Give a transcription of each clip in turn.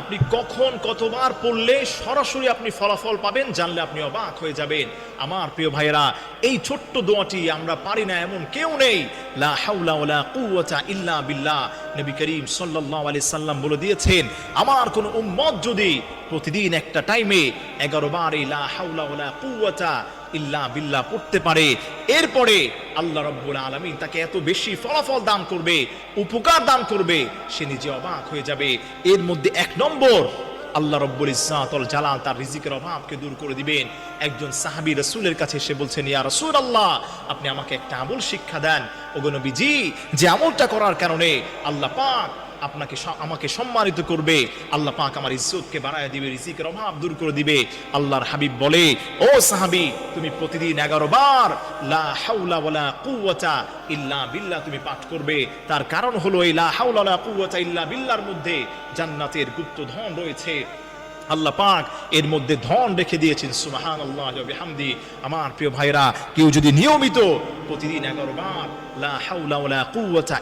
আপনি কখন কতবার পড়লে সরাসরি আপনি ফলাফল পাবেন জানলে আপনি অবাক হয়ে যাবেন। আমার প্রিয় ভাইয়েরা, এই ছোট্ট দোয়াটি আমরা পারি না এমন কেউ নেই। ইল্লা বিল্লাহ। নবী করিম সাল্লাল্লাহু আলাইহি সাল্লাম বলে দিয়েছেন, আমার কোন উম্মত যদি প্রতিদিন একটা টাইমে এগারো বার এই লা হাওলা ওয়ালা কুওয়াতা ইল্লা বিল্লাহ পড়তে পারে। এরপরে আল্লাহ রব্বুল আলমী তাকে এত বেশি ফলাফল দান করবে, উপকার দান করবে, সে নিজে অবাক হয়ে যাবে। এর মধ্যে এক নম্বর, আল্লাহ রব্বুল ইসাতল জালাল তার রিজিকের অভাবকে দূর করে দিবেন। একজন সাহাবী রসুলের কাছে এসে বলছেন, ইয়া রসুল আল্লাহ আপনি আমাকে একটা আমল শিক্ষা দেন। ওগনবীজি যে আমলটা করার কারণে আল্লাহ পাক আপনাকে আমাকে সম্মানিত করবে। আল্লাহ পাক আমার ইজ্জতকে বাড়ায় দিবে, রিজিকের অভাব দূর করে দিবে। আল্লাহর হাবিব বলে, ও সাহাবি, তুমি প্রতিদিন এগারো বার লা হাউলা ওয়ালা কুওয়াতা ইল্লা বিল্লাহ তুমি পাঠ করবে। তার কারণ হলো এই লা হাউলা ওয়ালা ইল্লা বিল্লার মধ্যে জান্নাতের গুপ্ত ধন রয়েছে। আল্লাহ পাক এর মধ্যে ধন রেখে দিয়েছেন সুবাহান আল্লাহ হামদি আমার প্রিয় ভাইরা কেউ যদি নিয়মিত প্রতিদিন এগারো বার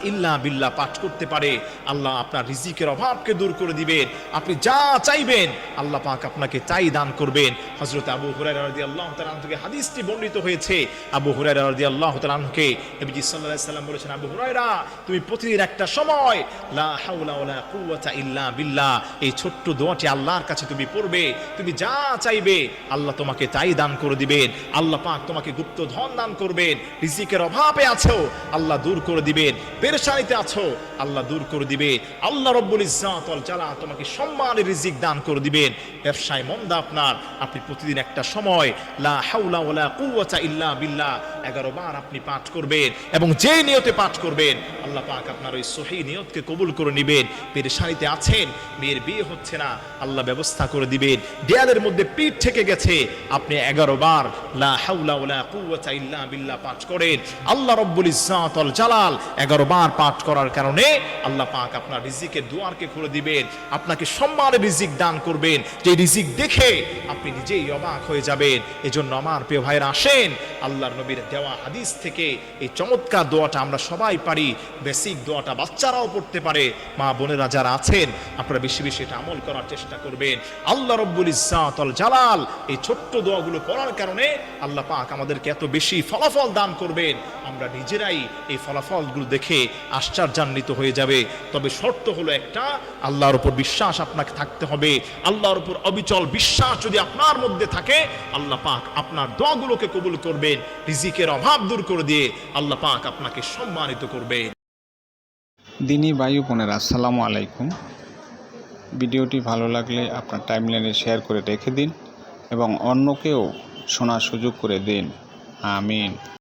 ইল্লা বিল্লাহ পাঠ করতে পারে, আল্লাহ আপনার রিজিকের অভাবকে দূর করে দিবেন। আপনি যা চাইবেন, আল্লাহ পাক আপনাকে তাই দান করবেন। হযরত আবু তাআলা আনহু থেকে হাদিসটি বর্ণিত হয়েছে। আবু রাদিয়াল্লাহু তাআলা আনহুকে নবীজি সাল্লাল্লাহু সাল্লাম বলেছেন, আবু হুরায়রা, তুমি প্রতিদিন একটা সময় লা কুওয়াতা ইল্লা বিল্লাহ। এই ছোট্ট দোয়াটি আল্লাহর কাছে তুমি পড়বে, তুমি যা চাইবে, আল্লাহ তোমাকে তাই দান করে দিবেন। আল্লাহ পাক তোমাকে গুপ্ত ধন দান করবেন। রিজিকের অভাবে আছো, আল্লাহ দূর করে দিবেন। পেরেশানিতে আছো, আল্লাহ দূর করে দিবে আল্লাহ রব্বুল ইজ্জাতল জালা তোমাকে সম্মানের রিজিক দান করে দিবেন। ব্যবসায় মন্দা আপনার। আপনি প্রতিদিন একটা সময়, লা হাওলা ওয়ালা কুওয়াতা ইল্লা বিল্লাহ। 11 বার আপনি পাঠ করবেন এবং যে নিয়তে পাঠ করবেন, আল্লাহ পাক আপনার ওই সহি নিয়তকে কবুল করে নেবেন। পেরেশানিতে আছেন, মেয়ের বিয়ে হচ্ছে না, আল্লাহ ব্যবস্থা করে দিবেন। দেয়ালের মধ্যে পিঠ থেকে গেছে, আপনি 11 বার লা হাওলা ওয়ালা কুওয়াতা ইল্লা বিল্লাহ পাঠ করেন। আল্লাহ রব্বুল ইজ্জাতল জালাল 11 বার পাঠ করার কারণে আল্লাহ পাক আপনার রিজিকের দুয়ারকে খুলে দিবেন, আপনাকে সম্মানের রিজিক দান করবেন। যে রিজিক দেখে আপনি নিজেই অবাক হয়ে যাবেন। এজন্য আমার প্রিয় ভাইরা আসেন, আল্লাহর নবীর দেওয়া হাদিস থেকে এই চমৎকার দোয়াটা আমরা সবাই পারি বেসিক দোয়াটা বাচ্চারাও পড়তে পারে, মা বোনেরা যারা আছেন, আপনারা বেশি বেশি এটা আমল করার চেষ্টা করবেন। আল্লাহ রব্বুল ইজ্জাতল জালাল এই ছোট্ট দোয়াগুলো পড়ার কারণে আল্লাহ পাক আমাদেরকে এত বেশি ফলাফল দান করবেন। আমরা নিজেরাই এই ফলাফলগুলো দেখে আশ্চর্যান্বিত হয়ে যাবে। তবে শর্ত হলো একটা, আল্লাহর উপর বিশ্বাস আপনাকে থাকতে হবে। আল্লাহর উপর অবিচল বিশ্বাস যদি আপনার মধ্যে থাকে, আল্লাহ পাক আপনার দোয়াগুলোকে কবুল করবেন রিজিকের অভাব দূর করে দিয়ে আল্লাহ পাক আপনাকে সম্মানিত করবে। দিনী বায়ু বোনেরা, আসসালামু আলাইকুম। ভিডিওটি ভালো লাগলে আপনার টাইমলাইনে শেয়ার করে রেখে দিন এবং অন্যকেও শোনার সুযোগ করে দিন। আমিন।